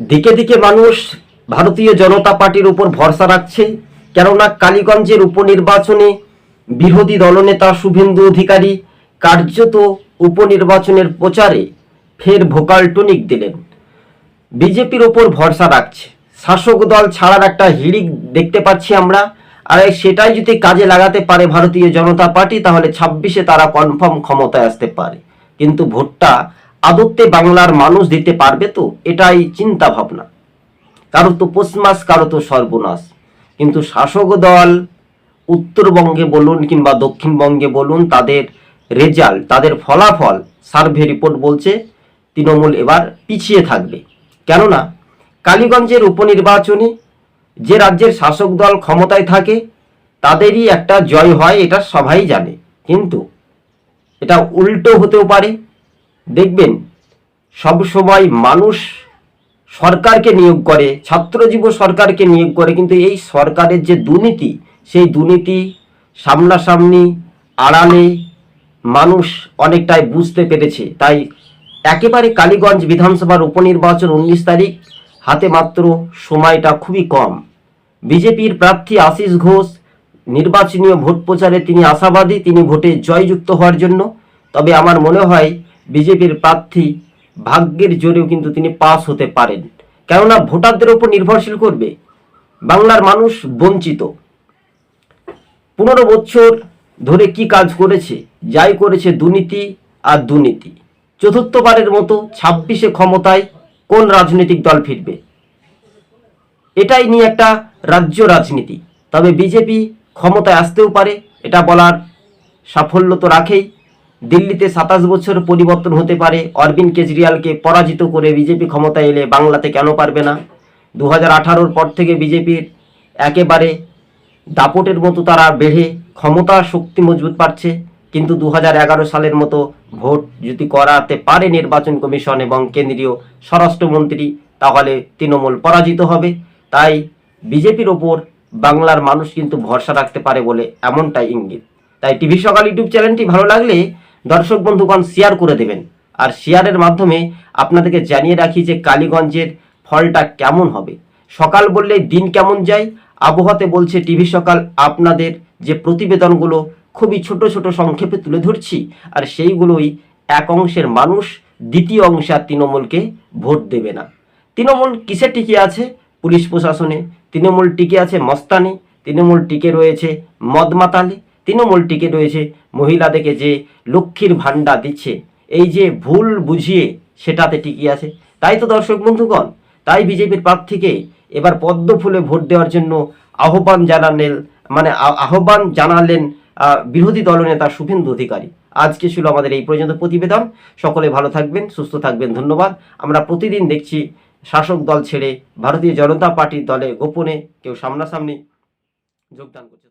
দিকে দিকে মানুষ ভারতীয় জনতা পার্টির উপর ভরসা রাখছে, কেননা কালীগঞ্জের উপনির্বাচনে বিরোধী দলনেতা শুভেন্দু অধিকারী কার্যত উপনির্বাচনের প্রচারে ফের ভোকাল টনিক দিলেন। বিজেপির ওপর ভরসা রাখছে। শাসক দল ছাড়ার একটা হিড়িক দেখতে পাচ্ছি আমরা। আর সেটাই যদি কাজে লাগাতে পারে ভারতীয় জনতা পার্টি, তাহলে ছাব্বিশে তারা কনফার্ম ক্ষমতায় আসতে পারে। কিন্তু ভোটটা আদত্তে বাংলার মানুষ দিতে পারবে তো? এটাই চিন্তা ভাবনা। কারও তো পৌষ মাস, কারও তো সর্বনাশ। কিন্তু শাসক দল উত্তরবঙ্গে বলুন কিংবা দক্ষিণবঙ্গে বলুন, তাদের রেজাল্ট, তাদের ফলাফল সার্ভে রিপোর্ট বলছে তৃণমূল এবার পিছিয়ে থাকবে। কেননা কালীগঞ্জের উপনির্বাচনে যে রাজ্যের শাসক দল ক্ষমতায় থাকে, তাদেরই একটা জয় হয়, এটা সবাই জানে। কিন্তু এটা উল্টো হতেও পারে দেখবেন, সব সময় মানুষ সরকারকে নিয়োগ করে, ছাত্রজীব সরকারকে নিয়োগ করে, কিন্তু এই সরকারের যে দুর্নীতি, সেই দুর্নীতি সামনাসামনি আড়ালে মানুষ অনেকটাই বুঝতে পেরেছে। তাই একেবারে কালীগঞ্জ বিধানসভার উপনির্বাচন উনিশ তারিখ, হাতে মাত্র সময়টা খুবই কম। বিজেপির প্রার্থী আশিস ঘোষ, নির্বাচনীয় ভোট প্রচারে তিনি আশাবাদী, তিনি ভোটে জয়যুক্ত হওয়ার জন্য। তবে আমার মনে হয় বিজেপির প্রার্থী ভাগ্যের জোরেও কিন্তু তিনি পাস হতে পারেন। কেননা ভোটারদের উপর নির্ভরশীল করবে। বাংলার মানুষ বঞ্চিত। পনেরো বছর ধরে কি কাজ করেছে? যাই করেছে দুর্নীতি আর দুর্নীতি। চতুর্থবারের মতো ছাব্বিশে ক্ষমতায় কোন রাজনৈতিক দল ফিরবে? এটাই নিয়ে একটা রাজ্য রাজনীতি। তবে বিজেপি ক্ষমতায় আসতেও পারে, এটা বলার সাফল্য তো রাখেই। দিল্লিতে সাতাশ বছর পরিবর্তন হতে পারে, অরবিন্দ কেজরিওয়ালকে পরাজিত করে বিজেপি ক্ষমতায় এলে বাংলাতে কেন পারবে না? দু হাজার পর থেকে বিজেপির একেবারে দাপটের মতো তারা বেড়ে ক্ষমতা শক্তি মজবুত পাচ্ছে, কিন্তু দু সালের মতো ভোট যদি করাতে পারে নির্বাচন কমিশন এবং কেন্দ্রীয় স্বরাষ্ট্রমন্ত্রী, তাহলে তৃণমূল পরাজিত হবে। তাই বিজেপির ওপর বাংলার মানুষ কিন্তু ভরসা রাখতে পারে বলে এমনটাই ইঙ্গিত। তাই টিভি সকাল ইউটিউব চ্যানেলটি ভালো লাগলে দর্শক বন্ধুগণ শেয়ার করে দেবেন। আর শেয়ারের মাধ্যমে আপনাদেরকে জানিয়ে রাখি যে কালীগঞ্জের ফলটা কেমন হবে। সকাল বললে দিন কেমন যায়, আবহাওয়াতে বলছে টিভি সকাল আপনাদের যে প্রতিবেদনগুলো খুবই ছোট ছোট সংক্ষেপে তুলে ধরছি, আর সেইগুলোই এক অংশের মানুষ, দ্বিতীয় অংশে আর তৃণমূলকে ভোট দেবে না। তৃণমূল কিসে টিকে আছে? পুলিশ প্রশাসনে। তৃণমূল টিকে আছে মস্তানি। তৃণমূল টিকে রয়েছে মদ তৃণমূল টিকে রয়েছে, মহিলাদেরকে যে লক্ষ্মীর ভাণ্ডার দিচ্ছে, এই যে ভুল বুঝিয়ে সেটাতে টিকে আছে। তাই তো দর্শক বন্ধুগণ, তাই বিজেপির প্রার্থীকে এবার পদ্ম ফুলে ভোট দেওয়ার জন্য আহ্বান জানালেন মানে আহ্বান জানালেন বিরোধী দলনেতা শুভেন্দু অধিকারী। আজকে ছিল আমাদের এই পর্যন্ত প্রতিবেদন। সকলে ভালো থাকবেন, সুস্থ থাকবেন, ধন্যবাদ। আমরা প্রতিদিন দেখছি শাসক দল ছেড়ে ভারতীয় জনতা পার্টির দলে গোপনে কেউ সামনাসামনি যোগদান করছে।